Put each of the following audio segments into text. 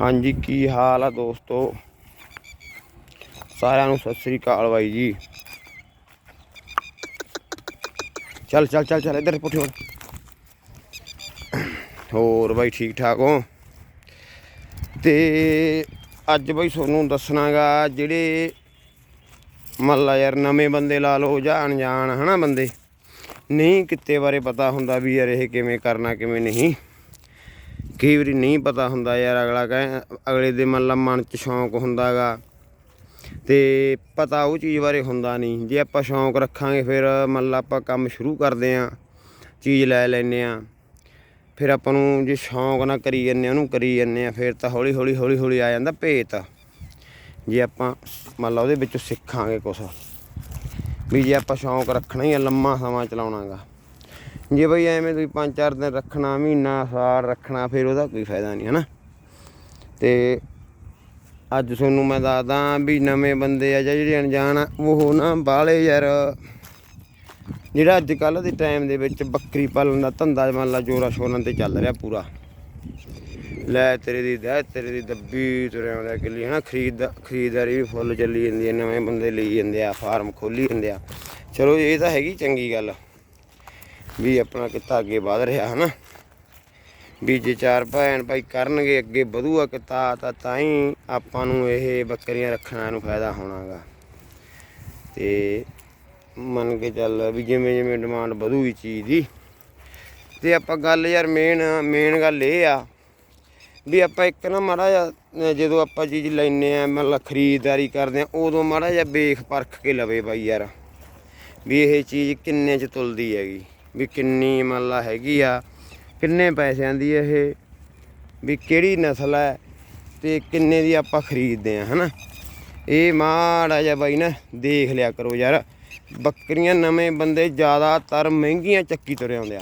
ਹਾਂਜੀ, ਕੀ ਹਾਲ ਆ ਦੋਸਤੋ? ਸਾਰਿਆਂ ਨੂੰ ਸਤਿ ਸ੍ਰੀ ਅਕਾਲ ਬਾਈ ਜੀ। ਚੱਲ ਚੱਲ ਚੱਲ ਚੱਲ, ਇੱਧਰ ਪੁੱਠੇ ਹੋ ਹੋਰ ਬਾਈ, ਠੀਕ ਠਾਕ ਹੋ? ਤੇ ਅੱਜ ਬਾਈ ਤੁਹਾਨੂੰ ਦੱਸਣਾਗਾ ਜਿਹੜੇ ਮੰਨ ਯਾਰ, ਨਵੇਂ ਬੰਦੇ ਲਾ ਲਓ, ਜਾਂ ਅਣਜਾਣ, ਹਨਾ ਬੰਦੇ? ਨਹੀਂ, ਕਿੱਤੇ ਬਾਰੇ ਪਤਾ ਹੁੰਦਾ ਵੀ ਯਾਰ ਇਹ ਕਿਵੇਂ ਕਰਨਾ, ਕਿਵੇਂ ਨਹੀਂ। ਕਈ ਵਾਰੀ ਨਹੀਂ ਪਤਾ ਹੁੰਦਾ ਯਾਰ ਅਗਲਾ ਕਹੇ, ਅਗਲੇ ਦੇ ਮੰਨ ਲਾ ਮਨ 'ਚ ਸ਼ੌਂਕ ਹੁੰਦਾਗਾ। ਤੇ ਪਤਾ ਉਹ ਚੀਜ਼ ਬਾਰੇ ਹੁੰਦਾ ਨਹੀਂ। ਜੇ ਆਪਾਂ ਸ਼ੌਂਕ ਰੱਖਾਂਗੇ, ਫਿਰ ਮੰਨ ਲਾ ਆਪਾਂ ਕੰਮ ਸ਼ੁਰੂ ਕਰਦੇ ਆਂ, ਚੀਜ਼ ਲੈ ਲੈਨੇ ਆ। ਫਿਰ ਆਪਾਂ ਨੂੰ ਜੇ ਸ਼ੌਂਕ ਨਾ ਕਰੀ ਜੰਨੇ ਉਹਨੂੰ ਕਰੀ ਜੰਨੇ ਆ। ਫਿਰ ਤਾਂ ਹੌਲੀ ਹੌਲੀ ਹੌਲੀ ਹੌਲੀ ਆ ਜਾਂਦਾ ਭੇਤ। ਜੇ ਆਪਾਂ ਮੰਨ ਲਾ ਉਹਦੇ ਵਿੱਚੋਂ ਸਿੱਖਾਂਗੇ ਕੁਛ। ਵੀ ਜੇ ਆਪਾਂ ਸ਼ੌਂਕ ਰੱਖਣਾ ਹੀ ਆ, ਲੰਮਾ ਸਮਾਂ ਚਲਾਉਣਾਗਾ। ਜੇ ਬਈ ਐਵੇਂ ਤੁਸੀਂ ਪੰਜ ਚਾਰ ਦਿਨ ਰੱਖਣਾ, ਮਹੀਨਾ, ਸਾਲ ਰੱਖਣਾ, ਫਿਰ ਉਹਦਾ ਕੋਈ ਫਾਇਦਾ ਨਹੀਂ, ਹਨਾ? ਤੇ ਅੱਜ ਤੁਹਾਨੂੰ ਮੈਂ ਦੱਸਦਾ ਵੀ ਨਵੇਂ ਬੰਦੇ ਆ ਜਾਂ ਜਿਹੜੇ ਅਣਜਾਣ ਆ, ਉਹ ਨਾ ਬਾਹਲੇ ਯਾਰ ਜਿਹੜਾ ਅੱਜ ਕੱਲ ਦੇ ਟਾਈਮ ਦੇ ਵਿੱਚ ਬੱਕਰੀ ਪਾਲਣ ਦਾ ਧੰਦਾ ਮੰਨ ਲਾ ਜੋਰਾ ਸ਼ੋਰਾਂ ਤੇ ਚੱਲ ਰਿਹਾ ਪੂਰਾ। ਲੈ ਤੇਰੇ ਦੀ ਦਹਿ, ਤੇਰੇ ਦੀ ਦੱਬੀ ਤੁਰਿਆ ਆਉਂਦਾ ਕਿੱਲੀ ਹਨਾ? ਖਰੀਦ, ਖਰੀਦਦਾਰੀ ਵੀ ਫੁੱਲ ਚੱਲੀ ਜਾਂਦੀ ਹੈ, ਨਵੇਂ ਬੰਦੇ ਲਈ ਜਾਂਦੇ ਆ, ਫਾਰਮ ਖੋਲੀ ਜਾਂਦੇ ਆ। ਚਲੋ ਇਹ ਤਾਂ ਹੈਗੀ ਚੰਗੀ ਗੱਲ। ਵੀ ਆਪਣਾ ਕਿੱਤਾ ਅੱਗੇ ਵਧ ਰਿਹਾ, ਹਨਾ? ਵੀ ਜੇ ਚਾਰ ਭੈਣ ਭਾਈ ਕਰਨਗੇ, ਅੱਗੇ ਵਧੂਗਾ ਕਿੱਤਾ, ਤਾਂ ਤਾਂ ਹੀ ਆਪਾਂ ਨੂੰ ਇਹ ਬੱਕਰੀਆਂ ਰੱਖਣਾ ਨੂੰ ਫਾਇਦਾ ਹੋਣਾਗਾ। ਤੇ ਮੰਨ ਕੇ ਚੱਲ ਵੀ ਜਿਵੇਂ ਜਿਵੇਂ ਡਿਮਾਂਡ ਵਧੂਗੀ ਚੀਜ਼ ਦੀ, ਤੇ ਆਪਾਂ ਗੱਲ ਯਾਰ ਮੇਨ ਮੇਨ ਗੱਲ ਇਹ ਆ ਵੀ ਆਪਾਂ ਇੱਕ ਨਾ ਮਾੜਾ ਜਿਹਾ ਜਦੋਂ ਆਪਾਂ ਚੀਜ਼ ਲੈਨੇ ਆ, ਮਤਲਬ ਖਰੀਦਦਾਰੀ ਕਰਦੇ ਆ, ਉਦੋਂ ਮਾੜਾ ਜਿਹਾ ਵੇਖ ਪਰਖ ਕੇ ਲਵੇ ਬਾਈ ਯਾਰ, ਵੀ ਇਹ ਚੀਜ਼ ਕਿੰਨੇ ਚ ਤੁਲਦੀ ਹੈਗੀ। ਵੀ ਕਿੰਨੀ ਮਤਲਬ ਹੈਗੀ ਆ, ਕਿੰਨੇ ਪੈਸਿਆਂ ਦੀ ਇਹ, ਵੀ ਕਿਹੜੀ ਨਸਲ ਹੈ ਤੇ ਕਿੰਨੇ ਦੀ ਆਪਾਂ ਖਰੀਦਦੇ ਆ, ਹਨਾ? ਇਹ ਮਾੜਾ ਜਿਹਾ ਬਾਈ ਨਾ ਦੇਖ ਲਿਆ ਕਰੋ ਯਾਰ। ਬੱਕਰੀਆਂ ਨਵੇਂ ਬੰਦੇ ਜ਼ਿਆਦਾਤਰ ਮਹਿੰਗੀਆਂ ਚੱਕੀ ਤੁਰੇ ਆਉਂਦੇ ਆ।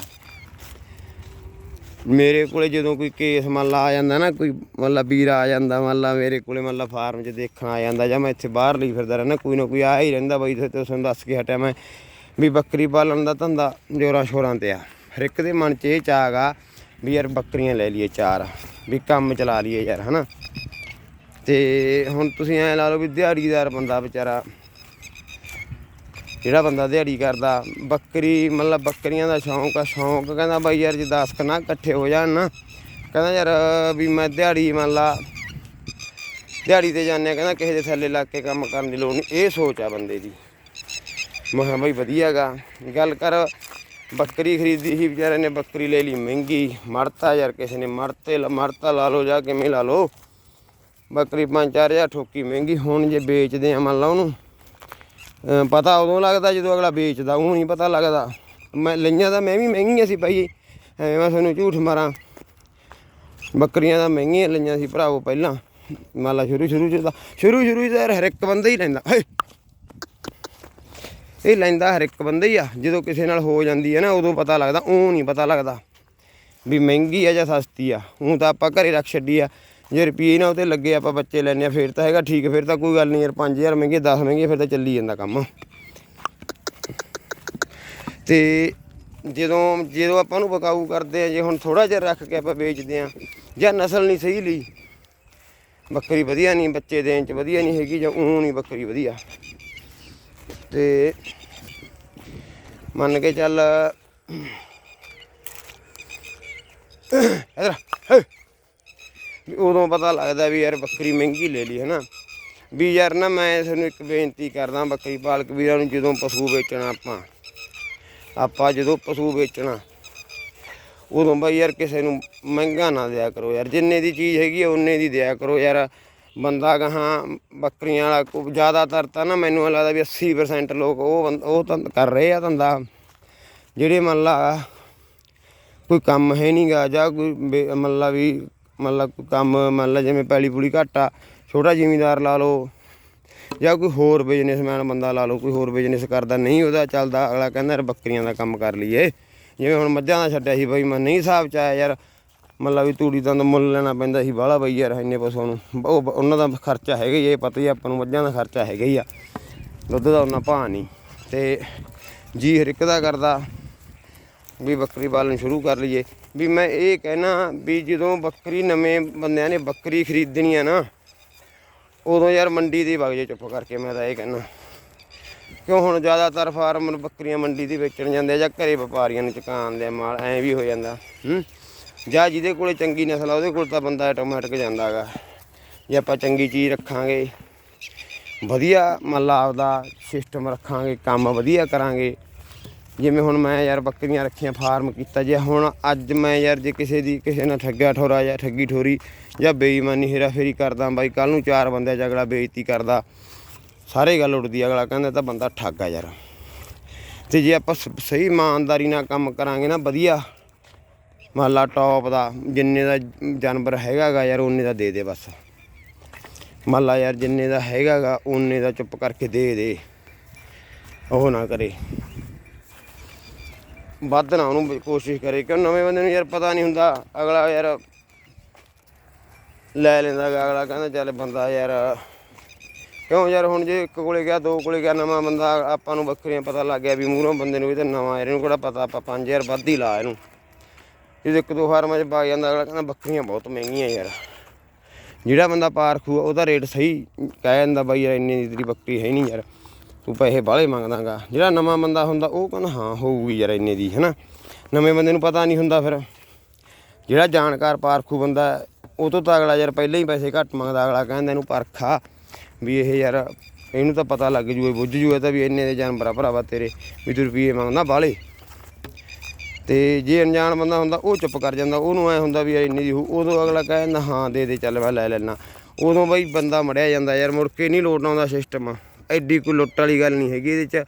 ਮੇਰੇ ਕੋਲੇ ਜਦੋਂ ਕੋਈ ਕੇਸ ਮੰਨ ਲਾ ਆ ਜਾਂਦਾ ਨਾ, ਕੋਈ ਮਤਲਬ ਵੀਰ ਆ ਜਾਂਦਾ ਮੰਨ ਮੇਰੇ ਕੋਲੇ ਮੰਨ ਫਾਰਮ 'ਚ ਦੇਖਣ ਆ ਜਾਂਦਾ ਜਾਂ ਮੈਂ ਇੱਥੇ ਬਾਹਰ ਲਈ ਫਿਰਦਾ ਰਹਿਣਾ ਕੋਈ ਨਾ ਕੋਈ ਆ ਹੀ ਰਹਿੰਦਾ ਬਾਈ ਤੇ ਤੁਹਾਨੂੰ ਦੱਸ ਕੇ ਹਟਿਆ ਮੈਂ। ਵੀ ਬੱਕਰੀ ਪਾਲਣ ਦਾ ਧੰਦਾ ਜੋਰਾਂ ਸ਼ੋਰਾਂ ਤੇ ਆ। ਹਰ ਇੱਕ ਦੇ ਮਨ 'ਚ ਇਹ ਚਾਹਗਾ ਵੀ ਯਾਰ ਬੱਕਰੀਆਂ ਲੈ ਲਈਏ ਚਾਰ, ਵੀ ਕੰਮ ਚਲਾ ਲਈਏ ਯਾਰ, ਹਨਾ? ਤੇ ਹੁਣ ਤੁਸੀਂ ਐ ਲਾ ਲਓ ਵੀ ਦਿਹਾੜੀਦਾਰ ਬੰਦਾ ਵਿਚਾਰਾ, ਜਿਹੜਾ ਬੰਦਾ ਦਿਹਾੜੀ ਕਰਦਾ, ਬੱਕਰੀ, ਮਤਲਬ ਬੱਕਰੀਆਂ ਦਾ ਸ਼ੌਂਕ ਆ, ਸ਼ੌਂਕ ਕਹਿੰਦਾ ਬਾਈ ਯਾਰ ਜੇ 10 ਕਨਾ ਇਕੱਠੇ ਹੋ ਜਾਣ ਨਾ, ਕਹਿੰਦਾ ਯਾਰ ਵੀ ਮੈਂ ਦਿਹਾੜੀ ਮੰਨ ਲਾ, ਦਿਹਾੜੀ ਤੇ ਜਾਂਦੇ ਆ, ਕਹਿੰਦਾ ਕਿਸੇ ਦੇ ਥੱਲੇ ਲੱਗ ਕੇ ਕੰਮ ਕਰਨ ਦੀ ਲੋੜ ਨਹੀਂ, ਇਹ ਸੋਚ ਆ ਬੰਦੇ ਦੀ। ਮੈਂ ਕਿਹਾ ਬਾਈ ਵਧੀਆਗਾ। ਗੱਲ ਕਰ, ਬੱਕਰੀ ਖਰੀਦੀ ਸੀ, ਵਿਚਾਰੇ ਨੇ ਬੱਕਰੀ ਲੈ ਲਈ ਮਹਿੰਗੀ, ਮਰਤਾ ਯਾਰ, ਕਿਸੇ ਨੇ ਮਰਤੇ, ਮਰਤਾ ਲਾ ਲਓ, ਜਾਂ ਕਿਵੇਂ ਲਾ ਲਓ। ਬੱਕਰੀ 5-4000 ਠੋਕੀ, ਮਹਿੰਗੀ ਹੁਣ ਜੇ ਵੇਚਦੇ ਆ ਮੰਨ ਲਾ ਉਹਨੂੰ। ਪਤਾ ਉਦੋਂ ਲੱਗਦਾ ਜਦੋਂ ਅਗਲਾ ਵੇਚਦਾ ਉਹ ਨਹੀਂ ਪਤਾ ਲੱਗਦਾ। ਮੈਂ ਲਈਆਂ ਤਾਂ ਮੈਂ ਵੀ ਮਹਿੰਗੀਆਂ ਸੀ ਭਾਈ, ਐਵੇਂ ਮੈਂ ਤੁਹਾਨੂੰ ਝੂਠ ਮਾਰਾਂ। ਬੱਕਰੀਆਂ ਤਾਂ ਮਹਿੰਗੀਆਂ ਲਈਆਂ ਸੀ ਭਰਾਵੋ ਪਹਿਲਾਂ। ਮੰਨ ਲਾ ਸ਼ੁਰੂ ਸ਼ੁਰੂ ਚ ਤਾਂ ਸ਼ੁਰੂ ਸ਼ੁਰੂ ਚ ਤਾਂ ਯਾਰ ਹਰ ਇੱਕ ਬੰਦਾ ਹੀ ਲੈਂਦਾ। ਇਹ ਲੈਂਦਾ ਹਰ ਇੱਕ ਬੰਦਾ ਹੀ ਆ, ਜਦੋਂ ਕਿਸੇ ਨਾਲ ਹੋ ਜਾਂਦੀ ਹੈ ਨਾ, ਉਦੋਂ ਪਤਾ ਲੱਗਦਾ ਉਹ ਨਹੀਂ ਪਤਾ ਲੱਗਦਾ ਵੀ ਮਹਿੰਗੀ ਆ ਜਾਂ ਸਸਤੀ ਆ। ਉਹ ਤਾਂ ਆਪਾਂ ਘਰੇ ਰੱਖ ਛੱਡੀ ਆ, ਜੇ ਰੁਪਏ ਨਾ ਉਤੇ ਲੱਗੇ ਆਪਾਂ ਬੱਚੇ ਲੈਣੇ ਆ, ਫਿਰ ਤਾਂ ਹੈਗਾ ਠੀਕ, ਫਿਰ ਤਾਂ ਕੋਈ ਗੱਲ ਨਹੀਂ ਯਾਰ 5000 ਮਹਿੰਗੇ 10 ਮਹਿੰਗੇ, ਫਿਰ ਤਾਂ ਚੱਲੀ ਜਾਂਦਾ ਕੰਮ। ਤੇ ਜਦੋਂ ਜਦੋਂ ਆਪਾਂ ਨੂੰ ਬਕਾਊ ਕਰਦੇ ਆ, ਜੇ ਹੁਣ ਥੋੜਾ ਜਿਹਾ ਰੱਖ ਕੇ ਆਪਾਂ ਵੇਚਦੇ ਆ, ਜਾਂ ਨਸਲ ਨਹੀਂ ਸਹੀ ਲਈ, ਬੱਕਰੀ ਵਧੀਆ ਨਹੀਂ, ਬੱਚੇ ਦੇਣ ਚ ਵਧੀਆ ਨਹੀਂ ਹੈਗੀ, ਜਾਂ ਉਹ ਨਹੀਂ ਬੱਕਰੀ ਵਧੀਆ। ਤੇ ਮੰਨ ਕੇ ਚੱਲ, ਇਧਰ ਉਦੋਂ ਪਤਾ ਲੱਗਦਾ ਵੀ ਯਾਰ ਬੱਕਰੀ ਮਹਿੰਗੀ ਲੈ ਲਈ, ਹਨਾ? ਵੀ ਯਾਰ ਨਾ ਮੈਂ ਤੁਹਾਨੂੰ ਇੱਕ ਬੇਨਤੀ ਕਰਦਾ ਬੱਕਰੀ ਪਾਲਕ ਵੀਰਾਂ ਨੂੰ, ਜਦੋਂ ਪਸ਼ੂ ਵੇਚਣਾ ਆਪਾਂ ਆਪਾਂ ਜਦੋਂ ਪਸ਼ੂ ਵੇਚਣਾ, ਉਦੋਂ ਬਈ ਯਾਰ ਕਿਸੇ ਨੂੰ ਮਹਿੰਗਾ ਨਾ ਦਿਆ ਕਰੋ ਯਾਰ। ਜਿੰਨੇ ਦੀ ਚੀਜ਼ ਹੈਗੀ ਆ ਉਨੇ ਦੀ ਦਿਆ ਕਰੋ। ਯਾਰ ਬੰਦਾ ਗਾਹਾਂ ਬੱਕਰੀਆਂ ਵਾਲਾ ਕੋ ਜ਼ਿਆਦਾਤਰ ਤਾਂ ਨਾ, ਮੈਨੂੰ ਐਂ ਲੱਗਦਾ ਵੀ 80% ਲੋਕ ਉਹ ਬੰਦ- ਉਹ ਤਾਂ ਕਰ ਰਹੇ ਆ ਧੰਦਾ। ਜਿਹੜੇ ਮੰਨ ਲਾ ਕੋਈ ਕੰਮ ਹੈ ਨਹੀਂਗਾ ਜਾਂ ਕੋਈ ਬੇ- ਮੰਨ ਲਾ ਵੀ, ਮੰਨ ਲਾ ਕੋਈ ਕੰਮ, ਮੰਨ ਲਾ ਜਿਵੇਂ ਪੈਲੀ ਪੂਲੀ ਘੱਟ ਆ, ਛੋਟਾ ਜ਼ਿਮੀਂਦਾਰ ਲਾ ਲਓ ਜਾਂ ਕੋਈ ਹੋਰ ਬਿਜ਼ਨਸਮੈਨ ਬੰਦਾ ਲਾ ਲਓ, ਕੋਈ ਹੋਰ ਬਿਜ਼ਨਸ ਕਰਦਾ, ਨਹੀਂ ਉਹਦਾ ਚੱਲਦਾ, ਅਗਲਾ ਕਹਿੰਦਾ ਯਾਰ ਬੱਕਰੀਆਂ ਦਾ ਕੰਮ ਕਰ ਲਈਏ। ਜਿਵੇਂ ਹੁਣ ਮੱਝਾਂ ਦਾ ਛੱਡਿਆ ਸੀ ਬਈ, ਮੈਂ ਨਹੀਂ ਹਿਸਾਬ ਚ ਆਇਆ ਯਾਰ ਮਤਲਬ ਵੀ ਤੂੜੀ ਦਾ ਮੁੱਲ ਲੈਣਾ ਪੈਂਦਾ ਸੀ ਬਾਹਲਾ ਬਈ ਯਾਰ ਇੰਨੇ ਪਸ਼ੂਆਂ ਨੂੰ। ਉਹ ਉਹਨਾਂ ਦਾ ਖਰਚਾ ਹੈਗਾ ਹੀ ਆ, ਇਹ ਪਤਾ ਹੀ ਆਪਾਂ ਨੂੰ ਮੱਝਾਂ ਦਾ ਖਰਚਾ ਹੈਗਾ ਹੀ ਆ। ਦੁੱਧ ਦਾ ਉਹਨਾਂ ਭਾਅ ਨਹੀਂ ਤੇ ਜੀ ਹਰ ਇੱਕ ਦਾ ਕਰਦਾ ਵੀ ਬੱਕਰੀ ਪਾਲਣ ਸ਼ੁਰੂ ਕਰ ਲਈਏ। ਵੀ ਮੈਂ ਇਹ ਕਹਿਣਾ ਵੀ ਜਦੋਂ ਬੱਕਰੀ ਨਵੇਂ ਬੰਦਿਆਂ ਨੇ ਬੱਕਰੀ ਖਰੀਦਣੀ ਆ ਨਾ ਉਦੋਂ ਯਾਰ ਮੰਡੀ ਦੀ ਵਗ ਜੇ ਚੁੱਪ ਕਰਕੇ ਮੈਂ ਤਾਂ ਇਹ ਕਹਿਣਾ। ਕਿਉਂ ਹੁਣ ਜ਼ਿਆਦਾਤਰ ਫਾਰਮਰ ਬੱਕਰੀਆਂ ਮੰਡੀ ਦੀ ਵੇਚਣ ਜਾਂਦੇ ਆ ਜਾਂ ਘਰੇ ਵਪਾਰੀਆਂ ਨੂੰ ਚੁਕਾਉਣ ਦੇ ਮਾਲ ਐਂ ਵੀ ਹੋ ਜਾਂਦਾ ਹੂੰ? ਜਾਂ ਜਿਹਦੇ ਕੋਲੇ ਚੰਗੀ ਨਸਲ ਆ, ਉਹਦੇ ਕੋਲ ਤਾਂ ਬੰਦਾ ਆਟੋਮੈਟਿਕ ਜਾਂਦਾਗਾ ਜੇ ਆਪਾਂ ਚੰਗੀ ਚੀਜ਼ ਰੱਖਾਂਗੇ, ਵਧੀਆ ਮੰਨ ਮਤਲਬ ਆਪਦਾ ਸਿਸਟਮ ਰੱਖਾਂਗੇ, ਕੰਮ ਵਧੀਆ ਕਰਾਂਗੇ। ਜਿਵੇਂ ਹੁਣ ਮੈਂ ਯਾਰ ਬੱਕਰੀਆਂ ਰੱਖੀਆਂ ਫਾਰਮ ਕੀਤਾ, ਜੇ ਹੁਣ ਅੱਜ ਮੈਂ ਯਾਰ ਜੇ ਕਿਸੇ ਦੀ, ਕਿਸੇ ਨਾਲ ਠੱਗਾ ਠੋਰਾ ਜਾਂ ਠੱਗੀ ਠੋਰੀ ਜਾਂ ਬੇਈਮਾਨੀ ਹੇਰਾਫੇਰੀ ਕਰਦਾ, ਬਾਈ ਕੱਲ ਨੂੰ ਚਾਰ ਬੰਦੇ ਝਗੜਾ ਬੇਇੱਜ਼ਤੀ ਕਰਦਾ, ਸਾਰੇ ਗੱਲ ਉੱਡਦੀ ਅਗਲਾ ਕਹਿੰਦਾ ਤਾਂ ਬੰਦਾ ਠੱਗ ਆ ਯਾਰ। ਤੇ ਜੇ ਆਪਾਂ ਸ- ਸਹੀ ਇਮਾਨਦਾਰੀ ਨਾਲ ਕੰਮ ਕਰਾਂਗੇ ਨਾ, ਵਧੀਆ। ਮਹੱਲਾ ਟੌਪ ਦਾ ਜਿੰਨੇ ਦਾ ਜਾਨਵਰ ਹੈਗਾਗਾ ਯਾਰ ਉਹਨੇ ਦਾ ਦੇ ਦੇ ਬਸ। ਮਹੱਲਾ ਯਾਰ ਜਿੰਨੇ ਦਾ ਹੈਗਾਗਾ ਉਹਨੇ ਦਾ ਚੁੱਪ ਕਰਕੇ ਦੇ ਦੇ। ਉਹ ਨਾ ਕਰੇ। ਵੱਧ ਨਾ ਉਹਨੂੰ ਕੋਸ਼ਿਸ਼ ਕਰੇ ਕਿਉਂ ਨਵੇਂ ਬੰਦੇ ਨੂੰ ਯਾਰ ਪਤਾ ਨਹੀਂ ਹੁੰਦਾ। ਅਗਲਾ ਯਾਰ ਲੈ ਲੈਂਦਾ ਗਾ, ਅਗਲਾ ਕਹਿੰਦਾ ਚੱਲ ਬੰਦਾ ਯਾਰ। ਕਿਉਂ ਯਾਰ ਹੁਣ ਜੇ ਇੱਕ ਕੋਲੇ ਗਿਆ ਦੋ ਕੋਲੇ ਗਿਆ ਨਵਾਂ ਬੰਦਾ ਆਪਾਂ ਨੂੰ ਵੱਖਰੀਆਂ ਪਤਾ ਲੱਗ ਗਿਆ ਵੀ ਮੂਹਰੋਂ ਬੰਦੇ ਨੂੰ ਇਹ ਤਾਂ ਨਵਾਂ ਯਾਰ ਇਹਨੂੰ ਕਿਹੜਾ ਪਤਾ ਆਪਾਂ 5000 ਵੱਧ ਹੀ ਲਾ ਇਹਨੂੰ। ਜੇ ਇੱਕ ਦੋ ਫਾਰਮਾਂ 'ਚ ਪਾ ਜਾਂਦਾ ਅਗਲਾ ਕਹਿੰਦਾ ਬੱਕਰੀਆਂ ਬਹੁਤ ਮਹਿੰਗੀਆਂ ਯਾਰ। ਜਿਹੜਾ ਬੰਦਾ ਪਾਰਖੂ ਆ, ਉਹਦਾ ਰੇਟ ਸਹੀ ਕਹਿ ਜਾਂਦਾ ਬਾਈ ਯਾਰ ਇੰਨੀ ਦੀ ਤੇਰੀ ਬੱਕਰੀ ਹੈ ਨਹੀਂ ਯਾਰ ਤੂੰ ਪੈਸੇ ਬਾਹਲੇ ਮੰਗਦਾਗਾ। ਜਿਹੜਾ ਨਵਾਂ ਬੰਦਾ ਹੁੰਦਾ ਉਹ ਕਹਿੰਦਾ ਹਾਂ ਹੋਊਗੀ ਯਾਰ ਇੰਨੇ ਦੀ ਹੈਨਾ? ਨਵੇਂ ਬੰਦੇ ਨੂੰ ਪਤਾ ਨਹੀਂ ਹੁੰਦਾ ਫਿਰ। ਜਿਹੜਾ ਜਾਣਕਾਰ ਪਾਰਖੂ ਬੰਦਾ ਉਹ ਤੋਂ ਤਾਂ ਅਗਲਾ ਯਾਰ ਪਹਿਲਾਂ ਹੀ ਪੈਸੇ ਘੱਟ ਮੰਗਦਾ ਅਗਲਾ ਕਹਿੰਦਾ ਇਹਨੂੰ ਪਰਖਾ ਵੀ ਇਹ ਯਾਰ ਇਹਨੂੰ ਤਾਂ ਪਤਾ ਲੱਗ ਜੂਏ ਬੁੱਝ ਜੂਏ ਤਾਂ ਵੀ ਇੰਨੇ ਦੇ ਜਾਨਵਰ ਭਰਾਵਾ ਤੇਰੇ ਵੀ ਤੂੰ ਰੁਪਏ ਮੰਗਦਾ ਬਾਹਲੇ। ਤੇ ਜੇ ਅਣਜਾਣ ਬੰਦਾ ਹੁੰਦਾ, ਉਹ ਚੁੱਪ ਕਰ ਜਾਂਦਾ। ਉਹਨੂੰ ਐ ਹੁੰਦਾ ਵੀ ਯਾਰ ਇੰਨੀ ਦੀ ਹੋਊ ਉਦੋਂ ਅਗਲਾ ਕਹਿੰਦਾ ਹਾਂ, ਦੇ ਦੇ, ਚੱਲ ਮੈਂ ਲੈ ਲੈਣਾ ਉਦੋਂ ਬਈ ਬੰਦਾ ਮੜਿਆ ਜਾਂਦਾ ਯਾਰ, ਮੁੜ ਕੇ ਨਹੀਂ ਲੋਟ ਆਉਂਦਾ ਸਿਸਟਮ ਐਡੀ ਕੋਈ ਲੁੱਟ ਵਾਲੀ ਗੱਲ ਨਹੀਂ ਹੈਗੀ ਇਹਦੇ ਚ,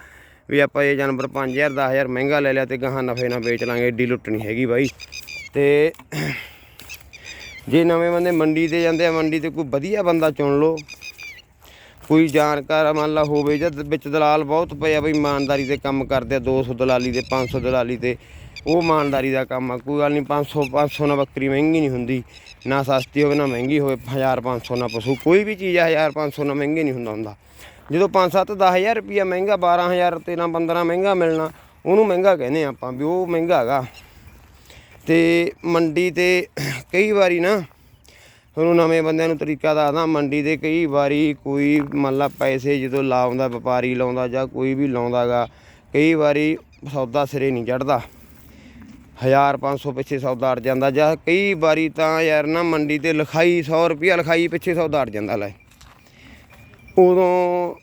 ਵੀ ਆਪਾਂ ਇਹ ਜਾਨਵਰ 5000 10000 ਮਹਿੰਗਾ ਲੈ ਲਿਆ ਤੇ ਗਾਹਾਂ ਨਫੇ ਨਾਲ ਵੇਚ ਲਾਂਗੇ, ਐਡੀ ਲੁੱਟ ਨਹੀਂ ਹੈਗੀ ਬਾਈ। ਤੇ ਜੇ ਨਵੇਂ ਬੰਦੇ ਮੰਡੀ ਤੇ ਜਾਂਦੇ ਆ, ਮੰਡੀ ਤੇ ਕੋਈ ਵਧੀਆ ਬੰਦਾ ਚੁਣ ਲਓ। ਕੋਈ ਜਾਣਕਾਰ ਮੰਨ ਲਾ ਹੋਵੇ ਜਾਂ ਵਿੱਚ ਦਲਾਲ ਬਹੁਤ ਪਏ ਆ ਬਈ, ਇਮਾਨਦਾਰੀ 'ਤੇ ਕੰਮ ਕਰਦੇ ਆ 200 ਦਲਾਲੀ ਤੇ 500 ਦਲਾਲੀ ਤੇ ਉਹ ਇਮਾਨਦਾਰੀ ਦਾ ਕੰਮ ਆ, ਕੋਈ ਗੱਲ ਨਹੀਂ 500 500 ਨਾਲ ਬੱਕਰੀ ਮਹਿੰਗੀ ਨਹੀਂ ਹੁੰਦੀ, ਨਾ ਸਸਤੀ ਹੋਵੇ, ਨਾ ਮਹਿੰਗੀ ਹੋਵੇ 1000 500 ਨਾ ਪਸ਼ੂ, ਕੋਈ ਵੀ ਚੀਜ਼ ਆ 1000 500 ਨਾਲ ਮਹਿੰਗੀ ਨਹੀਂ ਹੁੰਦਾ ਹੁੰਦਾ। ਜਦੋਂ 5 7 10000 ਰੁਪਿਆ ਮਹਿੰਗਾ 12000 ਤੇ ਨਾ 15 ਮਹਿੰਗਾ ਮਿਲਣਾ, ਉਹਨੂੰ ਮਹਿੰਗਾ ਕਹਿੰਦੇ ਆ ਆਪਾਂ ਵੀ ਉਹ ਮਹਿੰਗਾ ਹੈਗਾ। ਤੇ ਮੰਡੀ ਤੇ ਕਈ ਵਾਰੀ ਨਾ, ਤੁਹਾਨੂੰ ਨਵੇਂ ਬੰਦਿਆਂ ਨੂੰ ਤਰੀਕਾ ਦੱਸਦਾ, ਮੰਡੀ ਦੇ ਕਈ ਵਾਰੀ ਕੋਈ ਮੰਨ ਲਾ ਪੈਸੇ ਜਦੋਂ ਲਾਉਂਦਾ, ਵਪਾਰੀ ਲਾਉਂਦਾ ਜਾਂ ਕੋਈ ਵੀ ਲਾਉਂਦਾਗਾ ਕਈ ਵਾਰੀ ਸੌਦਾ ਸਿਰੇ ਨਹੀਂ ਚੜਦਾ 1500 ਪਿੱਛੇ ਸੌਦਾ ਅੜ ਜਾਂਦਾ ਜਾਂ ਕਈ ਵਾਰੀ ਤਾਂ ਯਾਰ ਨਾ ਮੰਡੀ ਤੇ ਲਿਖਾਈ 100 ਰੁਪਿਆ ਲਿਖਾਈ ਪਿੱਛੇ ਸੌਦਾ ਅੜ ਜਾਂਦਾ ਲੈ। ਉਦੋਂ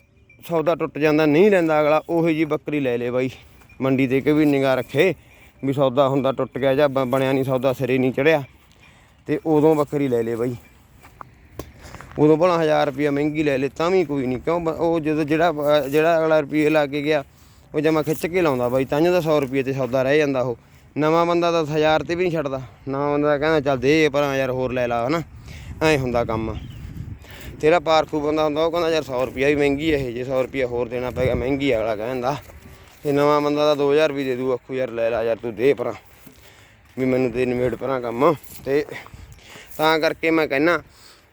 ਸੌਦਾ ਟੁੱਟ ਜਾਂਦਾ, ਨਹੀਂ ਲੈਂਦਾ ਅਗਲਾ, ਉਹੀ ਜੀ ਬੱਕਰੀ ਲੈ ਲੇ ਬਾਈ। ਮੰਡੀ ਤੇ ਕਿ ਵੀ ਨਿਗਾਹ ਰੱਖੇ ਵੀ ਸੌਦਾ ਹੁੰਦਾ ਟੁੱਟ ਗਿਆ ਜਾਂ ਬਣਿਆ ਨਹੀਂ ਸੌਦਾ, ਸਿਰੇ ਨਹੀਂ ਚੜਿਆ। ਤੇ ਉਦੋਂ ਬੱਕਰੀ ਲੈ ਲੇ ਬਾਈ। ਉਦੋਂ ਭਲਾ 1000 ਰੁਪਿਆ ਮਹਿੰਗੀ ਲੈ ਲੇ, ਤਾਂ ਵੀ ਕੋਈ ਨਹੀਂ। ਕਿਉਂ ਉਹ ਜਦੋਂ ਜਿਹੜਾ ਜਿਹੜਾ ਅਗਲਾ ਰੁਪਏ ਲਾ ਕੇ ਗਿਆ, ਉਹ ਜਮਾ ਖਿੱਚ ਕੇ ਲਾਉਂਦਾ ਬਾਈ। ਤਾਂ ਦਾ 100 ਰੁਪਏ ਤੇ ਸੌਦਾ ਰਹਿ ਜਾਂਦਾ ਉਹ। ਨਵਾਂ ਬੰਦਾ ਤਾਂ 1000 ਤੇ ਵੀ ਨਹੀਂ ਛੱਡਦਾ। ਨਵਾਂ ਬੰਦਾ ਕਹਿੰਦਾ, ਚੱਲ ਦੇ ਪਰ ਯਾਰ, ਹੋਰ ਲੈ ਲਾ, ਹਨਾ? ਐਂ ਹੁੰਦਾ ਕੰਮ। ਤੇਰਾ ਪਾਰਖੂ ਬੰਦਾ ਹੁੰਦਾ, ਉਹ ਕਹਿੰਦਾ, ਯਾਰ 100 ਰੁਪਿਆ ਵੀ ਮਹਿੰਗੀ ਹੈ ਇਹ, ਜੇ 100 ਰੁਪਿਆ ਹੋਰ ਦੇਣਾ ਪਏਗਾ ਮਹਿੰਗੀ ਆ ਅਗਲਾ ਕਹਿੰਦਾ। ਤੇ ਨਵਾਂ ਬੰਦਾ ਤਾਂ 2000 ਵੀ ਦੇ ਦੂ, ਆਖੂ, ਯਾਰ, ਲੈ ਲਾ, ਯਾਰ, ਤੂੰ ਦੇ ਪਰਾਂ ਵੀ ਮੈਨੂੰ ਤੇ ਨਿਮੇੜ ਪਰਾਂ ਕੰਮ। ਤੇ ਤਾਂ ਕਰਕੇ ਮੈਂ ਕਹਿੰਨਾ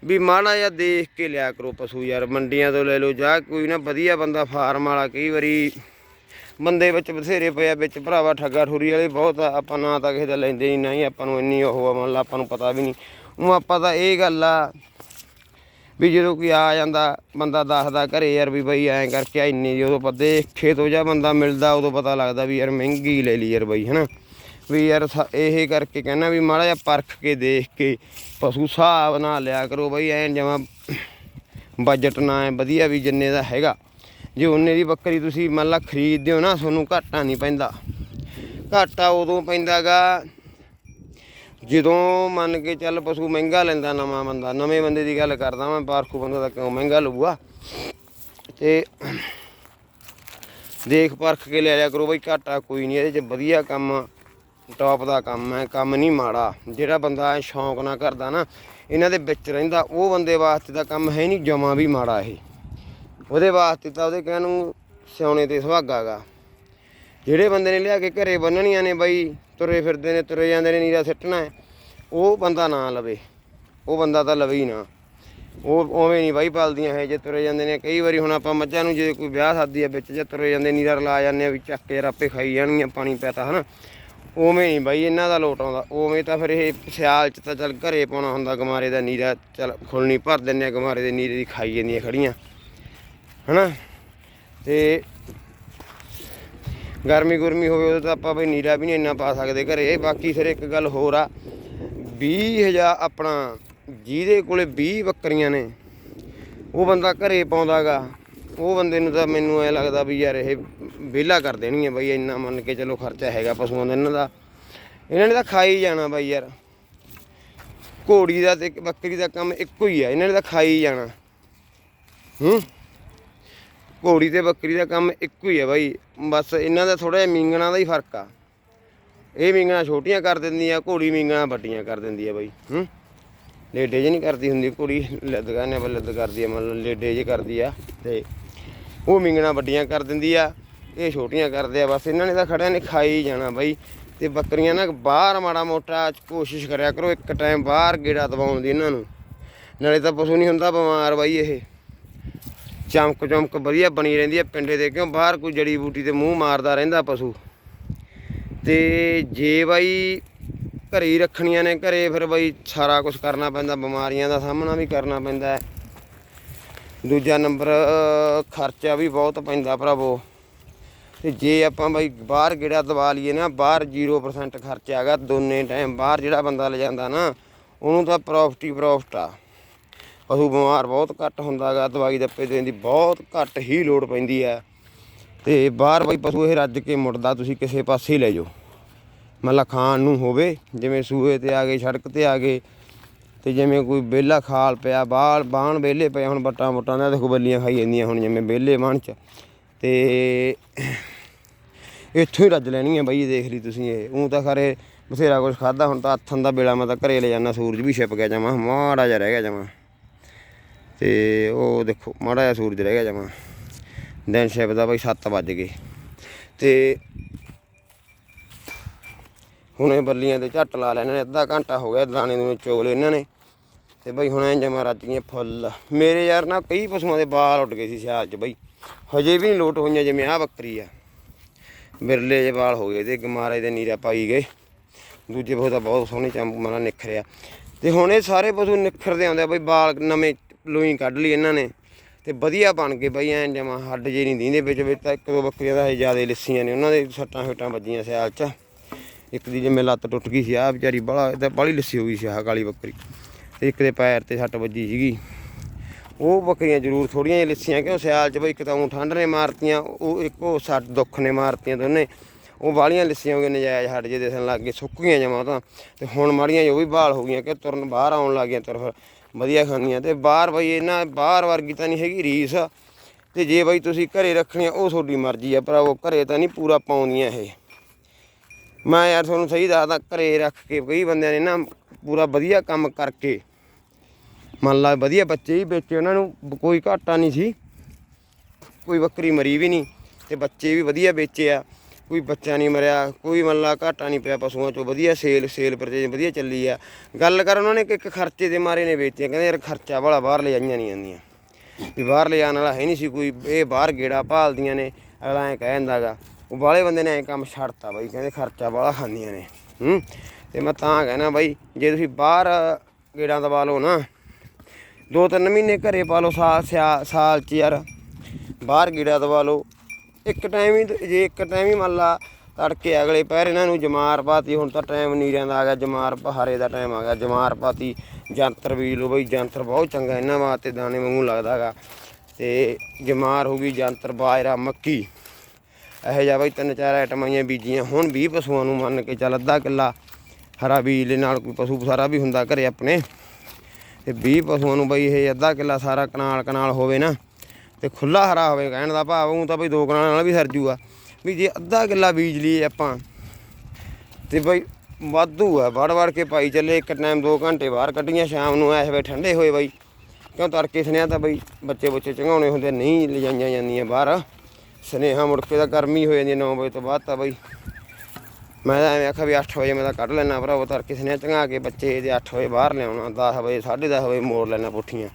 ਵੀ ਮਾੜਾ ਜਿਹਾ ਦੇਖ ਕੇ ਲਿਆ ਕਰੋ ਪਸ਼ੂ ਯਾਰ, ਮੰਡੀਆਂ ਤੋਂ ਲੈ ਲਓ, ਜਾਂ ਕੋਈ ਨਾ ਵਧੀਆ ਬੰਦਾ, ਫਾਰਮ ਵਾਲਾ, ਕਈ ਵਾਰੀ ਬੰਦੇ ਵਿੱਚ ਬਥੇਰੇ ਪਏ ਆ, ਵਿੱਚ ਭਰਾਵਾ ਠੱਗਾ ਠੁਰੀ ਵਾਲੇ ਬਹੁਤ ਆ, ਆਪਾਂ ਨਾ ਤਾਂ ਕਿਸੇ ਦਾ ਲੈਂਦੇ ਨਹੀਂ ਨਹੀਂ ਆਪਾਂ ਨੂੰ ਇੰਨੀ ਉਹ ਆ, ਮੰਨ ਲਾ ਆਪਾਂ ਨੂੰ ਪਤਾ ਵੀ ਨਹੀਂ ਉਹ ਆਪਾਂ ਤਾਂ ਇਹ ਗੱਲ ਆ ਵੀ ਜਦੋਂ ਕੋਈ ਆ ਜਾਂਦਾ, ਬੰਦਾ ਦੱਸਦਾ ਘਰੇ ਯਾਰ ਵੀ ਬਈ ਐਂ ਕਰਕੇ ਆ, ਇੰਨੀ ਦੀ ਉਦੋਂ ਆਪਾਂ ਦੇਖੇ ਤੋਂ ਬੰਦਾ ਮਿਲਦਾ, ਉਦੋਂ ਪਤਾ ਲੱਗਦਾ ਵੀ ਯਾਰ ਮਹਿੰਗੀ ਲੈ ਲਈ ਯਾਰ ਬਈ, ਹਨਾ। ਵੀ ਯਾਰ ਸ- ਇਹ ਕਰਕੇ ਕਹਿੰਦਾ ਵੀ ਮਾੜਾ ਜਿਹਾ ਪਰਖ ਕੇ ਦੇਖ ਕੇ ਪਸ਼ੂ ਹਿਸਾਬ ਨਾਲ ਲਿਆ ਕਰੋ ਬਈ, ਐਂ ਜਮਾ ਬਜਟ ਨਾ ਵਧੀਆ ਵੀ ਜਿੰਨੇ ਦਾ ਹੈਗਾ। ਜੇ ਉਹਨੇ ਦੀ ਬੱਕਰੀ ਤੁਸੀਂ ਮੰਨ ਲਾ ਖਰੀਦਦੇ ਹੋ ਨਾ, ਤੁਹਾਨੂੰ ਘਾਟਾ ਨਹੀਂ ਪੈਂਦਾ। ਘਾਟਾ ਉਦੋਂ ਪੈਂਦਾਗਾ ਜਦੋਂ ਮੰਨ ਕੇ ਚੱਲ ਪਸ਼ੂ ਮਹਿੰਗਾ ਲੈਂਦਾ ਨਵਾਂ ਬੰਦਾ, ਨਵੇਂ ਬੰਦੇ ਦੀ ਗੱਲ ਕਰਦਾ ਮੈਂ ਪਾਰਖੂ ਬੰਦਾ ਤਾਂ ਕਿਉਂ ਮਹਿੰਗਾ ਲਊਗਾ? ਤੇ ਦੇਖ ਪਰਖ ਕੇ ਲੈ ਲਿਆ ਕਰੋ ਬਈ, ਘਾਟਾ ਕੋਈ ਨਹੀਂ, ਇਹਦੇ 'ਚ ਵਧੀਆ ਕੰਮ ਟੌਪ ਦਾ ਕੰਮ ਹੈ, ਕੰਮ ਨਹੀਂ ਮਾੜਾ। ਜਿਹੜਾ ਬੰਦਾ ਸ਼ੌਂਕ ਨਾਲ ਕਰਦਾ ਨਾ, ਇਹਨਾਂ ਦੇ ਵਿੱਚ ਰਹਿੰਦਾ, ਉਹ ਬੰਦੇ ਵਾਸਤੇ ਤਾਂ ਕੰਮ ਹੈ ਨਹੀਂ, ਜਮਾ ਵੀ ਮਾੜਾ ਇਹ। ਉਹਦੇ ਵਾਸਤੇ ਤਾਂ ਉਹਦੇ ਕਹਿਣ ਨੂੰ ਸਿਉਣੇ ਤੇ ਸੁਹਾਗਾ ਗਾ। ਜਿਹੜੇ ਬੰਦੇ ਨੇ ਲਿਆ ਕੇ ਘਰੇ ਬੰਨਣੀਆਂ ਨੇ ਬਾਈ, ਤੁਰੇ ਫਿਰਦੇ ਨੇ, ਤੁਰੇ ਜਾਂਦੇ ਨੇ, ਨੀਰਾ ਸਿੱਟਣਾ ਉਹ ਬੰਦਾ ਨਾ ਲਵੇ। ਉਹ ਬੰਦਾ ਤਾਂ ਲਵੇ ਹੀ ਨਾ। ਉਹ ਉਵੇਂ ਨਹੀਂ ਬਾਈ ਪਲਦੀਆਂ ਹੈ ਜੇ ਤੁਰੇ ਜਾਂਦੇ ਨੇ। ਕਈ ਵਾਰੀ ਹੁਣ ਆਪਾਂ ਮੱਝਾਂ ਨੂੰ ਜੇ ਕੋਈ ਵਿਆਹ ਸ਼ਾਦੀ ਆ ਵਿੱਚ ਜੇ ਤੁਰੇ ਜਾਂਦੇ, ਨੀਰਾ ਲਾ ਜਾਂਦੇ ਆ ਵੀ ਚੱਕ ਕੇ ਯਾਰ ਆਪੇ ਖਾਈ ਜਾਣਗੀਆਂ ਪਾਣੀ ਪਿਆਤਾ ਹਨਾ। ਉਵੇਂ ਨਹੀਂ ਬਾਈ ਇਹਨਾਂ ਦਾ ਲੋਟ ਆਉਂਦਾ। ਉਵੇਂ ਤਾਂ ਫਿਰ ਇਹ ਸਿਆਲ ਚ ਤਾਂ ਚੱਲ ਘਰੇ ਪਾਉਣਾ ਹੁੰਦਾ, ਗਮਾਰੇ ਦਾ ਨੀਰਾ ਚੱਲ ਖੁਲਣੀ ਭਰ ਦਿੰਨੇ ਆ, ਗਮਾਰੇ ਦੇ ਨੀਰੇ ਦੀ ਖਾਈ ਜਾਂਦੀਆਂ ਖੜੀਆਂ। ਹਨਾ? ਤੇ ਗਰਮੀ ਗੁਰਮੀ ਹੋਵੇ ਉਦੋਂ ਤਾਂ ਆਪਾਂ ਬਈ ਨੀਰਾ ਵੀ ਨਹੀਂ ਇੰਨਾ ਪਾ ਸਕਦੇ ਘਰੇ। ਬਾਕੀ ਫਿਰ ਇੱਕ ਗੱਲ ਹੋਰ ਆ 20000 ਆਪਣਾ ਜਿਹਦੇ ਕੋਲੇ 20 ਬੱਕਰੀਆਂ ਨੇ, ਉਹ ਬੰਦਾ ਘਰੇ ਪਾਉਂਦਾਗਾ। ਉਹ ਬੰਦੇ ਨੂੰ ਤਾਂ ਮੈਨੂੰ ਐ ਲੱਗਦਾ ਵੀ ਯਾਰ ਇਹ ਵਿਹਲਾ ਕਰ ਦੇਣਗੇ ਬਈ, ਇੰਨਾ ਮੰਨ ਕੇ ਚਲੋ ਖਰਚਾ ਹੈਗਾ ਪਸ਼ੂਆਂ ਦਾ ਇਹਨਾਂ ਦਾ। ਇਹਨਾਂ ਨੇ ਤਾਂ ਖਾਈ ਜਾਣਾ ਬਾਈ ਯਾਰ। ਘੋੜੀ ਦਾ ਤੇ ਬੱਕਰੀ ਦਾ ਕੰਮ ਇੱਕੋ ਹੀ ਆ, ਇਹਨਾਂ ਨੇ ਤਾਂ ਖਾਈ ਜਾਣਾ। ਹੂੰ? ਘੋੜੀ ਤੇ ਬੱਕਰੀ ਦਾ ਕੰਮ ਇੱਕੋ ਹੀ ਆ ਬਾਈ। ਬਸ ਇਹਨਾਂ ਦਾ ਥੋੜਾ ਜਿਹਾ ਮੀਂਗਣਾ ਦਾ ਹੀ ਫ਼ਰਕ ਆ। ਇਹ ਮੀਂਗਣਾ ਛੋਟੀਆਂ ਕਰ ਦਿੰਦੀ ਆ, ਘੋੜੀ ਮੀਂਗਣਾ ਵੱਡੀਆਂ ਕਰ ਦਿੰਦੀ ਆ ਬਾਈ। ਹੂੰ? ਲੇਡੇ ਜੇ ਨਹੀਂ ਕਰਦੀ ਹੁੰਦੀ ਕੁੜੀ ਲੱਦਗਾਨੇ ਵੱਲ ਲੱਦ ਕਰਦੀ ਆ, ਮਤਲਬ ਲੇਡੇ ਜੇ ਕਰਦੀ ਆ ਤੇ ਉਹ ਮਿੰਗਣਾ ਵੱਡੀਆਂ ਕਰ ਦਿੰਦੀ ਆ, ਇਹ ਛੋਟੀਆਂ ਕਰਦੇ ਆ। ਬਸ ਇਹਨਾਂ ਨੇ ਤਾਂ ਖੜਿਆਂ ਨੇ ਖਾਈ ਜਾਣਾ ਬਾਈ। ਤੇ ਬੱਕਰੀਆਂ ਨਾ ਬਾਹਰ ਮਾੜਾ ਮੋਟਾ ਕੋਸ਼ਿਸ਼ ਕਰਿਆ ਕਰੋ, ਇੱਕ ਟਾਈਮ ਬਾਹਰ ਗੇੜਾ ਦਵਾਉਣ ਦੀ ਇਹਨਾਂ ਨੂੰ। ਨਾਲੇ ਤਾਂ ਪਸ਼ੂ ਨਹੀਂ ਹੁੰਦਾ ਬਿਮਾਰ ਬਾਈ ਇਹ। ਚਮਕ ਚਮਕ ਵਧੀਆ ਬਣੀ ਰਹਿੰਦੀ ਹੈ ਪਿੰਡੇ ਦੇ, ਕਿਉਂ ਬਾਹਰ ਕੋਈ ਜੜੀ ਬੂਟੀ ਤੇ ਮੂੰਹ ਮਾਰਦਾ ਰਹਿੰਦਾ ਪਸ਼ੂ। ਤੇ ਜੇ ਬਾਈ ਘਰੇ ਹੀ ਰੱਖਣੀਆਂ ਨੇ, ਘਰੇ ਫਿਰ ਬਾਈ ਸਾਰਾ ਕੁਝ ਕਰਨਾ ਪੈਂਦਾ, ਬਿਮਾਰੀਆਂ ਦਾ ਸਾਹਮਣਾ ਵੀ ਕਰਨਾ ਪੈਂਦਾ ਦੂਜਾ ਨੰਬਰ ਖਰਚਾ ਵੀ ਬਹੁਤ ਪੈਂਦਾ ਭਰਾਵੋ। ਤੇ ਜੇ ਆਪਾਂ ਬਾਈ ਬਾਹਰ ਗੇੜਾ ਦਵਾ ਲਈਏ ਨਾ, ਬਾਹਰ 0% ਖਰਚਾ ਹੈਗਾ, ਦੋਨੇ ਟਾਈਮ ਬਾਹਰ ਜਿਹੜਾ ਬੰਦਾ ਲੈ ਜਾਂਦਾ ਨਾ, ਉਹਨੂੰ ਤਾਂ ਪ੍ਰੋਫਿਟ ਹੀ ਪ੍ਰੋਫਿਟ ਆ। ਪਸ਼ੂ ਬਿਮਾਰ ਬਹੁਤ ਘੱਟ ਹੁੰਦਾਗਾ ਦਵਾਈ ਦੱਪੇ ਦੇਣ ਦੀ ਬਹੁਤ ਘੱਟ ਹੀ ਲੋੜ ਪੈਂਦੀ ਹੈ। ਤੇ ਬਾਹਰ ਬਾਈ ਪਸ਼ੂ ਇਹ ਰੱਜ ਕੇ ਮੁੜਦਾ, ਤੁਸੀਂ ਕਿਸੇ ਪਾਸੇ ਹੀ ਲੈ ਜਾਓ। ਮਤਲਬ ਖਾਣ ਨੂੰ ਹੋਵੇ, ਜਿਵੇਂ ਸੂਏ ਤੇ ਆ ਗਏ, ਸੜਕ ਤੇ ਆ ਗਏ, ਤੇ ਜਿਵੇਂ ਕੋਈ ਬੇਲਾ ਖਾਲ ਪਿਆ ਬਾਲ ਬਾਣ ਬੇਲੇ ਪਏ ਹੁਣ ਬੱਟਾਂ ਬੁੱਟਾਂ ਦਾ ਦੇਖੋ ਬੱਲੀਆਂ ਖਾਈ ਜਾਂਦੀਆਂ ਹੁਣ, ਜਿਵੇਂ ਬੇਲੇ ਬਾਣ ਚ। ਤੇ ਇੱਥੋਂ ਹੀ ਰੱਜ ਲੈਣੀ ਹੈ ਬਾਈ, ਦੇਖ ਲਈ ਤੁਸੀਂ ਇਹ। ਉਹ ਤਾਂ ਖਰੇ ਬਥੇਰਾ ਕੁਝ ਖਾਦਾ ਹੁਣ ਤਾਂ ਹੱਥਾਂ ਦਾ ਬੇਲਾ ਮੈਂ ਤਾਂ ਘਰੇ ਲੈ ਜਾਣਾ ਸੂਰਜ ਵੀ ਛਿਪ ਗਿਆ ਜਾਵਾਂ ਮਾੜਾ ਜਿਹਾ ਰਹਿ ਗਿਆ ਜਾਵਾਂ ਤੇ ਉਹ ਦੇਖੋ, ਮਾੜਾ ਜਿਹਾ ਸੂਰਜ ਰਹਿ ਗਿਆ ਜਮਾ। ਦਿਨ ਸ਼ਿਪ ਦਾ ਬਾਈ 7 ਵੱਜ ਗਏ। ਤੇ ਹੁਣੇ ਬੱਲੀਆਂ ਤੇ ਝੱਟ ਲਾ ਲੈਣੇ ਨੇ, ਅੱਧਾ ਘੰਟਾ ਹੋ ਗਿਆ ਦਾਣੇ ਦੂਣੇ ਚੋਗ ਲਏ ਇਹਨਾਂ ਨੇ। ਤੇ ਬਈ ਹੁਣ ਐਂ ਜਮਾ ਰੱਜ ਗਈਆਂ ਫੁੱਲ। ਮੇਰੇ ਯਾਰ ਨਾ ਕਈ ਪਸ਼ੂਆਂ ਦੇ ਬਾਲ ਉੱਡ ਗਏ ਸੀ ਸਿਆਲ 'ਚ ਬਈ। ਹਜੇ ਵੀ ਨਹੀਂ ਲੋਟ ਹੋਈਆਂ ਜਿਵੇਂ ਆਹ ਬੱਕਰੀ ਆ। ਬਿਰਲੇ ਜੇ ਬਾਲ ਹੋ ਗਏ ਤੇ ਗਮਾਰੇ ਦੇ ਨੀਰਾ ਪਾਈ ਗਏ। ਦੂਜੇ ਪਸ਼ੂ ਤਾਂ ਬਹੁਤ ਸੋਹਣੇ ਚੰਮ ਮਨਾ ਨਿਖਰਿਆ। ਤੇ ਹੁਣ ਇਹ ਸਾਰੇ ਪਸ਼ੂ ਨਿਖਰਦੇ ਆਉਂਦੇ ਆ ਬਈ ਬਾਲ ਨਵੇਂ ਲੋਈ ਕੱਢ ਲਈ ਇਹਨਾਂ ਨੇ ਤੇ ਵਧੀਆ ਬਣ ਗਏ ਬਈ, ਐਂ ਜਮਾ ਹੱਡ ਜੇ ਨਹੀਂ ਦੀਂਦੇ ਵਿੱਚ ਵਿੱਚ ਤਾਂ ਇੱਕ ਦੋ ਬੱਕਰੀਆਂ ਦਾ ਜ਼ਿਆਦਾ ਲਿੱਸੀਆਂ ਨੇ, ਉਹਨਾਂ ਦੇ ਸੱਟਾਂ ਫੇਟਾਂ ਵੱਜੀਆਂ ਸਿਆਲ 'ਚ। ਇੱਕ ਦੀ ਜਿਵੇਂ ਲੱਤ ਟੁੱਟ ਗਈ ਸੀ ਆ ਵਿਚਾਰੀ ਬੜਾ ਇਹਦਾ ਬਾਲੀ ਲਿੱਸੀ ਹੋ ਗਈ ਸੀ, ਆਹ ਕਾਲੀ ਬੱਕਰੀ। ਤੇ ਇੱਕ ਦੇ ਪੈਰ ਤੇ ਸੱਟ ਵੱਜੀ ਸੀਗੀ। ਉਹ ਬੱਕਰੀਆਂ ਜ਼ਰੂਰ ਥੋੜੀਆਂ ਜਿਹੀਆਂ ਲਿੱਸੀਆਂ, ਕਿਉਂ ਸਿਆਲ 'ਚ ਬਈ ਇੱਕ ਤਾਂ ਉਹ ਠੰਡ ਨੇ ਮਾਰਤੀਆਂ, ਉਹ ਇੱਕ ਉਹ ਸੱਟ ਦੁੱਖ ਨੇ ਮਾਰਤੀਆਂ ਦੋਨੇ। ਉਹ ਵਾਲੀਆਂ ਲਿੱਸੀਆਂ ਹੋ ਗਈਆਂ, ਨਜਾਇਜ਼ ਹੱਡ ਜੇ ਦਿਸਣ ਲੱਗ ਗਏ, ਸੁੱਕ ਗਈਆਂ ਜਮਾਂ ਤਾਂ। ਤੇ ਹੁਣ ਮਾੜੀਆਂ ਉਹ ਵੀ ਬਾਲ ਹੋ ਗਈਆਂ ਕਿ ਤੁਰਨ ਬਾਹਰ ਆਉਣ ਲੱਗ ਗਈਆਂ ਤੁਰ ਫਿਰ। ਵਧੀਆ ਖਾਂਦੀਆਂ ਤੇ ਬਾਹਰ ਬਈ ਇਹਨਾਂ ਬਾਹਰ ਵਰਗੀ ਤਾਂ ਨਹੀਂ ਹੈਗੀ ਰੀਸ। ਤੇ ਜੇ ਬਈ ਤੁਸੀਂ ਘਰੇ ਰੱਖਣੀਆਂ ਉਹ ਤੁਹਾਡੀ ਮਰਜ਼ੀ ਆ ਪਰ ਉਹ ਘਰੇ ਤਾਂ ਨਹੀਂ ਪੂਰਾ ਪਾਉਂਦੀਆਂ ਇਹ। ਮੈਂ ਯਾਰ ਤੁਹਾਨੂੰ ਸਹੀ ਦੱਸਦਾ, ਘਰੇ ਰੱਖ ਕੇ ਕਈ ਬੰਦਿਆਂ ਨੇ ਨਾ ਪੂਰਾ ਵਧੀਆ ਕੰਮ ਕਰਕੇ, ਮੰਨ ਲਾ ਵਧੀਆ ਬੱਚੇ ਹੀ ਵੇਚੇ, ਉਹਨਾਂ ਨੂੰ ਕੋਈ ਘਾਟਾ ਨਹੀਂ ਸੀ, ਕੋਈ ਬੱਕਰੀ ਮਰੀ ਵੀ ਨਹੀਂ, ਤੇ ਬੱਚੇ ਵੀ ਵਧੀਆ ਵੇਚੇ ਆ। ਕੋਈ ਬੱਚਾ ਨਹੀਂ ਮਰਿਆ, ਕੋਈ ਮੰਨ ਘਾਟਾ ਨਹੀਂ ਪਿਆ ਪਸ਼ੂਆਂ ਚੋਂ ਵਧੀਆ ਸੇਲ ਸੇਲ ਪਰਚੇਜ ਵਧੀਆ ਚੱਲੀ ਆ। ਗੱਲ ਕਰ ਉਹਨਾਂ ਨੇ ਕਿ ਇੱਕ ਖਰਚੇ ਦੇ ਮਾਰੇ ਨੇ ਵੇਚੀਆਂ ਕਹਿੰਦੇ ਯਾਰ ਖਰਚਾ ਵਾਲਾ ਬਾਹਰ ਲਿਜਾਈਆਂ ਨਹੀਂ ਜਾਂਦੀਆਂ। ਵੀ ਬਾਹਰ ਲਿਜਾਣ ਵਾਲਾ ਹੈ ਨਹੀਂ ਸੀ ਕੋਈ, ਇਹ ਬਾਹਰ ਗੇੜਾ ਭਾਲਦੀਆਂ ਨੇ, ਅਗਲਾ ਐਂ ਕਹਿ ਦਿੰਦਾਗਾ ਉਹ ਬਾਹਲੇ ਬੰਦੇ ਨੇ ਐਂ ਕੰਮ ਛੱਡਤਾ ਬਾਈ, ਕਹਿੰਦੇ ਖਰਚਾ ਵਾਲਾ ਖਾਂਦੀਆਂ ਨੇ, ਹੂੰ? ਤੇ ਮੈਂ ਤਾਂ ਕਹਿਣਾ ਬਾਈ, ਜੇ ਤੁਸੀਂ ਬਾਹਰ ਗੇੜਾ ਦਵਾ ਲਓ ਨਾ, ਦੋ ਤਿੰਨ ਮਹੀਨੇ ਘਰੇ ਪਾ ਲਓ ਸਾਲ ਸਿਆ- ਸਾਲ ਚ ਯਾਰ, ਬਾਹਰ ਗੇੜਾ ਦਵਾ ਲਓ ਇੱਕ ਟਾਈਮ ਹੀ ਜੇ ਇੱਕ ਟਾਈਮ ਹੀ ਮੰਨ ਲਾ ਤੜਕੇ ਅਗਲੇ ਪਹਿਰ ਇਹਨਾਂ ਨੂੰ ਜਮਾਰ ਪਾਤੀ, ਹੁਣ ਤਾਂ ਟਾਈਮ ਨੀਰਿਆਂ ਦਾ ਆ ਗਿਆ ਜਮਾਰ ਪਹਾਰੇ ਦਾ ਟਾਈਮ ਆ ਗਿਆ, ਜਮਾਰ ਪਾਤੀ। ਜੰਤਰ ਬੀਜ ਲਓ ਬਈ, ਜੰਤਰ ਬਹੁਤ ਚੰਗਾ ਇਹਨਾਂ ਵਾਸਤੇ ਦਾਣੇ ਵਾਂਗੂ ਲੱਗਦਾਗਾ ਤੇ ਜਮਾਰ ਹੋ ਗਈ ਜੰਤਰ, ਬਾਜਰਾ, ਮੱਕੀ। ਇਹੋ ਜਿਹਾ ਬਈ ਤਿੰਨ ਚਾਰ ਆਈਟਮਾਂ ਆਈਆਂ ਬੀਜੀਆਂ। ਹੁਣ 20 ਪਸ਼ੂਆਂ ਨੂੰ ਮੰਨ ਕੇ ਚੱਲ ਅੱਧਾ ਕਿੱਲਾ ਹਰਾ ਬੀਜ ਦੇ ਨਾਲ ਕੋਈ ਪਸ਼ੂ ਸਾਰਾ ਵੀ ਹੁੰਦਾ ਘਰੇ ਆਪਣੇ। ਤੇ 20 ਪਸ਼ੂਆਂ ਨੂੰ ਬਈ ਇਹ ਅੱਧਾ ਕਿੱਲਾ ਸਾਰਾ ਕਨਾਲ ਕਨਾਲ ਹੋਵੇ ਨਾ ਤੇ ਖੁੱਲਾ ਹਰਾ ਹੋਵੇ ਕਹਿਣ ਦਾ ਭਾਵ ਉਹ ਤਾਂ ਬਈ ਦੋ ਕਨਾਲਾਂ ਨਾਲ ਵੀ ਸਰ ਜੂਗਾ। ਵੀ ਜੇ ਅੱਧਾ ਕਿੱਲਾ ਬੀਜ ਲਈਏ ਆਪਾਂ, ਤੇ ਬਈ ਵਾਧੂ ਆ ਵੜ ਵੜ ਕੇ ਪਾਈ ਚੱਲੇ, ਇੱਕ ਟਾਈਮ 2 ਘੰਟੇ ਬਾਹਰ ਕੱਢੀਆਂ ਸ਼ਾਮ ਨੂੰ, ਐਸ ਵੇ ਠੰਡੇ ਹੋਏ ਬਈ। ਕਿਉਂ ਤੜਕੇ ਸੁਨੇਹਾ ਤਾਂ ਬਈ ਬੱਚੇ ਬੱਚੇ ਚੰਗਾਉਣੇ ਹੁੰਦੇ, ਨਹੀਂ ਲਿਜਾਈਆਂ ਜਾਂਦੀਆਂ ਬਾਹਰ। ਸੁਨੇਹਾ ਮੁੜ ਕੇ ਤਾਂ ਗਰਮੀ ਹੋ ਜਾਂਦੀ 9 ਵਜੇ ਤੋਂ ਬਾਅਦ ਤਾਂ ਬਈ ਮੈਂ ਤਾਂ ਐਵੇਂ ਆਖਿਆ ਵੀ 8 ਵਜੇ ਮੈਂ ਤਾਂ ਕੱਢ ਲੈਣਾ ਭਰਾਵੋ, ਤੜਕੇ ਸੁਨੇਹਾ ਚੰਗਾ ਕੇ ਬੱਚੇ ਦੇ 8 ਵਜੇ ਬਾਹਰ ਲਿਆਉਣਾ 10 ਵਜੇ 10:30 ਵਜੇ ਮੋੜ ਲੈਣਾ ਪੁੱਠੀਆਂ।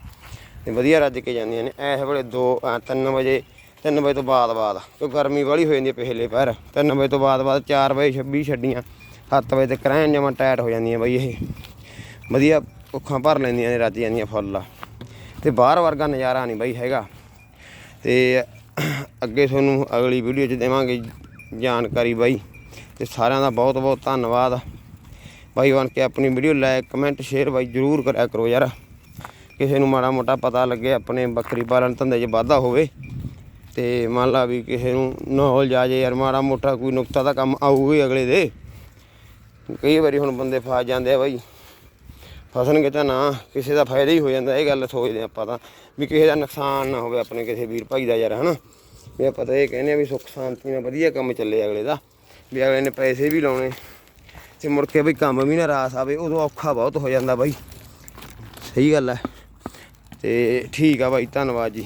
ਤੇ ਵਧੀਆ ਰੱਜ ਕੇ ਜਾਂਦੀਆਂ ਨੇ। ਐਸ ਵੇਲੇ 2 3 ਵਜੇ 3 ਵਜੇ ਤੋਂ ਬਾਅਦ ਬਾਅਦ ਕਿਉਂ ਗਰਮੀ ਵਾਲੀ ਹੋ ਜਾਂਦੀ ਹੈ ਪਿਛਲੇ ਪੈਰ। 3 ਵਜੇ ਤੋਂ ਬਾਅਦ ਬਾਅਦ 4 ਵਜੇ 26 ਛੱਡੀਆਂ 7 ਵਜੇ ਤੱਕ ਰਹਿਣ ਜਮਾ ਟਾਇਟ ਹੋ ਜਾਂਦੀਆਂ ਬਈ ਇਹ। ਵਧੀਆ ਭੁੱਖਾਂ ਭਰ ਲੈਂਦੀਆਂ ਨੇ, ਰੱਜ ਜਾਂਦੀਆਂ ਫੁੱਲ। ਤੇ ਬਾਹਰ ਵਰਗਾ ਨਜ਼ਾਰਾ ਨਹੀਂ ਬਾਈ ਹੈਗਾ। ਤੇ ਅੱਗੇ ਤੁਹਾਨੂੰ ਅਗਲੀ ਵੀਡੀਓ 'ਚ ਦੇਵਾਂਗੇ ਜਾਣਕਾਰੀ ਬਾਈ। ਤੇ ਸਾਰਿਆਂ ਦਾ ਬਹੁਤ ਬਹੁਤ ਧੰਨਵਾਦ। ਬਾਈ ਬਣ ਕੇ ਆਪਣੀ ਵੀਡੀਓ ਲਾਇਕ ਕਮੈਂਟ ਸ਼ੇਅਰ ਬਾਈ ਜਰੂਰ ਕਰਿਆ ਕਰੋ ਯਾਰ। ਕਿਸੇ ਨੂੰ ਮਾੜਾ ਮੋਟਾ ਪਤਾ ਲੱਗੇ, ਆਪਣੇ ਬੱਕਰੀ ਪਾਲਣ ਧੰਦੇ 'ਚ ਵਾਧਾ ਹੋਵੇ ਤੇ ਮੰਨ ਲਾ ਵੀ ਕਿਸੇ ਨੂੰ ਨੌਲੇਜ ਆ ਜੇ ਯਾਰ ਮਾੜਾ ਮੋਟਾ ਕੋਈ ਨੁਕਤਾ ਦਾ ਕੰਮ ਆਊਗਾ ਅਗਲੇ ਦੇ। ਕਈ ਵਾਰੀ ਹੁਣ ਬੰਦੇ ਫਸ ਜਾਂਦੇ ਆ ਬਾਈ, ਫਸਣਗੇ ਤਾਂ ਨਾ, ਕਿਸੇ ਦਾ ਫਾਇਦਾ ਹੀ ਹੋ ਜਾਂਦਾ, ਇਹ ਗੱਲ ਸੋਚਦੇ ਆਪਾਂ ਤਾਂ, ਵੀ ਕਿਸੇ ਦਾ ਨੁਕਸਾਨ ਨਾ ਹੋਵੇ ਆਪਣੇ ਕਿਸੇ ਵੀਰ ਭਾਈ ਦਾ ਯਾਰ, ਹਨਾ? ਵੀ ਆਪਾਂ ਤਾਂ ਇਹ ਕਹਿੰਦੇ ਆ ਵੀ ਸੁੱਖ ਸ਼ਾਂਤੀ ਨਾਲ ਵਧੀਆ ਕੰਮ ਚੱਲੇ ਅਗਲੇ ਦਾ, ਵੀ ਅਗਲੇ ਨੇ ਪੈਸੇ ਵੀ ਲਾਉਣੇ, ਤੇ ਮੁੜ ਕੇ ਬਈ ਕੰਮ ਵੀ ਨਾ ਰਾਸ ਆਵੇ, ਉਦੋਂ ਔਖਾ ਬਹੁਤ ਹੋ ਜਾਂਦਾ ਬਾਈ। ਸਹੀ ਗੱਲ ਹੈ। ਤੇ ਠੀਕ ਆ ਬਾਈ ਧੰਨਵਾਦ ਜੀ।